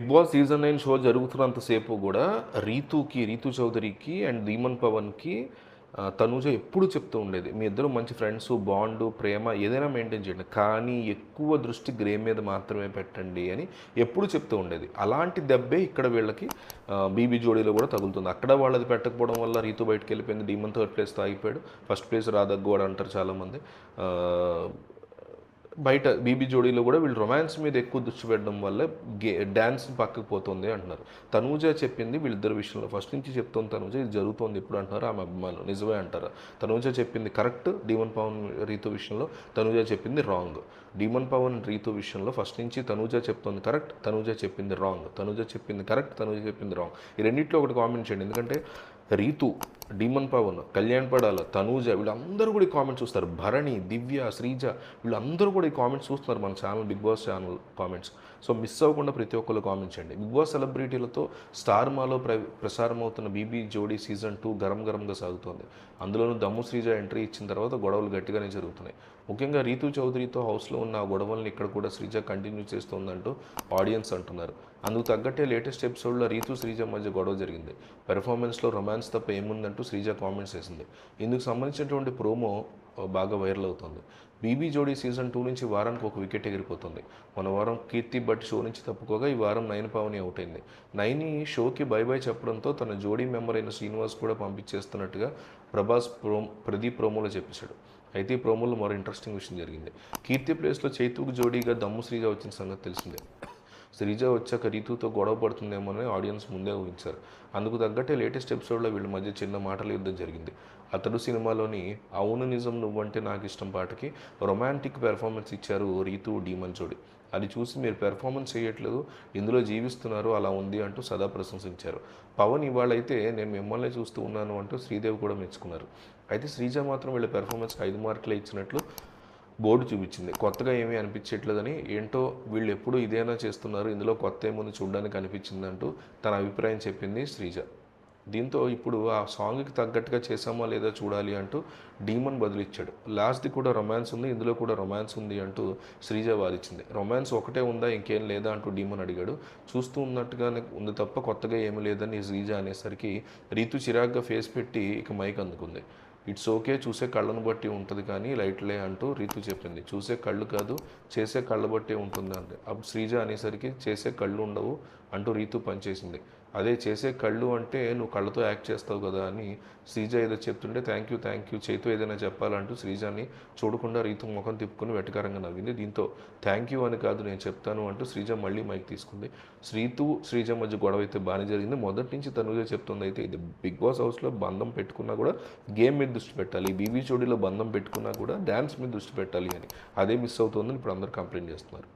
Bigg Boss season nine show జరుగుతున్నంతసేపు కూడా రీతుకి రీతు చౌదరికి అండ్ ధీమన్ పవన్కి తనూజ ఎప్పుడు చెప్తూ ఉండేది మీ ఇద్దరు మంచి ఫ్రెండ్స్ బాండు ప్రేమ ఏదైనా మెయింటైన్ చేయండి కానీ ఎక్కువ దృష్టి గ్రే మీద మాత్రమే పెట్టండి అని ఎప్పుడు చెప్తూ ఉండేది. అలాంటి దెబ్బే ఇక్కడ వీళ్ళకి బీబీ జోడీలో కూడా తగులుతుంది. అక్కడ వాళ్ళది పెట్టకపోవడం వల్ల రీతు బయటకు వెళ్ళిపోయింది డీమన్ థర్డ్ ప్లేస్ తాగిపోయాడు ఫస్ట్ ప్లేస్ రాదగ్గోడు అంటారు చాలామంది. బయట బీబీ జోడీలో కూడా వీళ్ళు రొమాన్స్ మీద ఎక్కువ దృష్టి పెట్టడం వల్ల గే డ్యాన్స్ పక్కకు పోతుంది అంటున్నారు. తనూజ చెప్పింది వీళ్ళిద్దరి విషయంలో. ఫస్ట్ నుంచి చెప్తుంది తనూజ ఇది జరుగుతోంది ఇప్పుడు అంటున్నారు ఆమె అభిమానులు. నిజమే అంటారు. తనూజ చెప్పింది కరెక్ట్ డీమన్ పవన్ రీతు విషయంలో తనూజ చెప్పింది రాంగ్ డీమన్ పవన్ రీతు విషయంలో ఫస్ట్ నుంచి తనూజ చెప్తుంది కరెక్ట్ తనూజ చెప్పింది రాంగ్ తనూజ చెప్పింది కరెక్ట్ తనూజ చెప్పింది రాంగ్ ఈ రెండింటిలో ఒకటి కామెంట్ చేయండి. ఎందుకంటే రీతు డీమన్ పవన్ కళ్యాణ్ పడాల తనూజ వీళ్ళందరూ కూడా ఈ కామెంట్స్ చూస్తారు. భరణి దివ్య శ్రీజ వీళ్ళందరూ కూడా ఈ కామెంట్స్ చూస్తున్నారు మన channel Bigg Boss channel comments. So miss అవ్వకుండా ప్రతి ఒక్కరు కామెంట్ చేయండి. బిగ్ బాస్ సెలబ్రిటీలతో స్టార్ మాలో ప్ర ప్రసారం అవుతున్న బీబీ జోడీ సీజన్ టూ గరం గరంగా సాగుతోంది. అందులోనూ దమ్ము శ్రీజ ఎంట్రీ ఇచ్చిన తర్వాత గొడవలు గట్టిగానే జరుగుతున్నాయి. ముఖ్యంగా రీతు చౌదరితో హౌస్లో ఉన్న గొడవల్ని ఇక్కడ కూడా శ్రీజ కంటిన్యూ చేస్తోందంటూ ఆడియన్స్ అంటున్నారు. అందుకు తగ్గట్టే లేటెస్ట్ ఎపిసోడ్లో రీతు శ్రీజ మధ్య గొడవ జరిగింది. పెర్ఫార్మెన్స్లో రొమాన్స్ తప్ప ఏముందంటూ శ్రీజ కామెంట్స్ చేసింది. ఇందుకు సంబంధించినటువంటి ప్రోమో బాగా వైరల్ అవుతుంది. బీబీ జోడీ సీజన్ టూ నుంచి వారానికి ఒక వికెట్ ఎగిరిపోతుంది. మన వారం కీర్తి భట్ షో నుంచి తప్పుకోగా ఈ వారం నైన్ పావని అవుట్ అయింది. నైని షోకి బై బై చెప్పడంతో తన జోడీ మెంబర్ అయిన శ్రీనివాస్ కూడా పంపించేస్తున్నట్టుగా ప్రభాస్ ప్రో ప్రదీప్ ప్రోమోలో చెప్పేశాడు. అయితే ఈ ప్రోమోలో మరో ఇంట్రెస్టింగ్ విషయం జరిగింది. కీర్తి ప్లేస్లో చైతుకు జోడీగా దమ్ము శ్రీగా వచ్చిన సంగతి తెలిసిందే. శ్రీజ వచ్చాక రీతుతో గొడవ పడుతుందేమోనని ఆడియన్స్ ముందే ఊహించారు. అందుకు తగ్గట్టే లేటెస్ట్ ఎపిసోడ్లో వీళ్ళ మధ్య చిన్న మాటల యుద్ధం జరిగింది. అతడు సినిమాలోని అవును నిజం నువ్వంటే నాకు ఇష్టం పాటకి రొమాంటిక్ పెర్ఫార్మెన్స్ ఇచ్చారు రీతు డీమన్ అది చూసి మీరు పెర్ఫార్మెన్స్ చేయట్లేదు ఇందులో జీవిస్తున్నారు అలా ఉంది అంటూ సదా ప్రశంసించారు. పవన్ ఇవాళైతే నేను మిమ్మల్ని చూస్తూ ఉన్నాను అంటూ శ్రీదేవి కూడా మెచ్చుకున్నారు. అయితే శ్రీజ మాత్రం వీళ్ళ పెర్ఫార్మెన్స్కి ఐదు మార్కులే ఇచ్చినట్లు బోర్డు చూపించింది. కొత్తగా ఏమీ అనిపించట్లేదని ఏంటో వీళ్ళు ఎప్పుడు ఇదేనా చేస్తున్నారు ఇందులో కొత్త ఏముంది చూడడానికి అనిపించిందంటూ తన అభిప్రాయం చెప్పింది శ్రీజ. దీంతో ఇప్పుడు ఆ సాంగ్కి తగ్గట్టుగా చేసామా లేదా చూడాలి అంటూ డీమన్ బదులిచ్చాడు. లాస్ట్ది కూడా రొమాన్స్ ఉంది ఇందులో కూడా రొమాన్స్ ఉంది అంటూ శ్రీజ వాదించింది. రొమాన్స్ ఒకటే ఉందా ఇంకేం లేదా అంటూ డీమన్ అడిగాడు. చూస్తూ ఉన్నట్టుగానే ఉంది తప్ప కొత్తగా ఏమీ లేదని శ్రీజ అనేసరికి రీతు చిరాగ్గా ఫేస్ పెట్టి ఇక మైక్ అందుకుంది. ఇట్స్ ఓకే చూసే కళ్ళను బట్టి ఉంటుంది కానీ లైట్లే అంటూ రీతు చెప్పింది. చూసే కళ్ళు కాదు చేసే కళ్ళు బట్టే ఉంటుంది అంటే అప్పుడు శ్రీజ అనేసరికి చేసే కళ్ళు ఉండవు అంటూ రీతు పనిచేసింది. అదే చేసే కళ్ళు అంటే నువ్వు కళ్ళతో యాక్ట్ చేస్తావు కదా అని శ్రీజ ఏదో చెప్తుంటే థ్యాంక్ యూ థ్యాంక్ యూ చేతు ఏదైనా చెప్పాలంటూ శ్రీజాని చూడకుండా రీతు ముఖం తిప్పుకుని వెటకారంగా నవ్వింది. దీంతో థ్యాంక్ యూ అని కాదు నేను చెప్తాను అంటూ శ్రీజ మళ్ళీ మైక్ తీసుకుంది. శ్రీతు శ్రీజ మధ్య గొడవ అయితే బాగానే జరిగింది. మొదటి నుంచి తనుజ చెప్తుంది అయితే ఇది బిగ్ బాస్ హౌస్లో బంధం పెట్టుకున్నా కూడా గేమ్ మీద దృష్టి పెట్టాలి. బీవీ చోడీలో బంధం పెట్టుకున్నా కూడా డ్యాన్స్ మీద దృష్టి పెట్టాలి అని. అదే మిస్ అవుతుందని ఇప్పుడు అందరూ కంప్లైంట్ చేస్తున్నారు.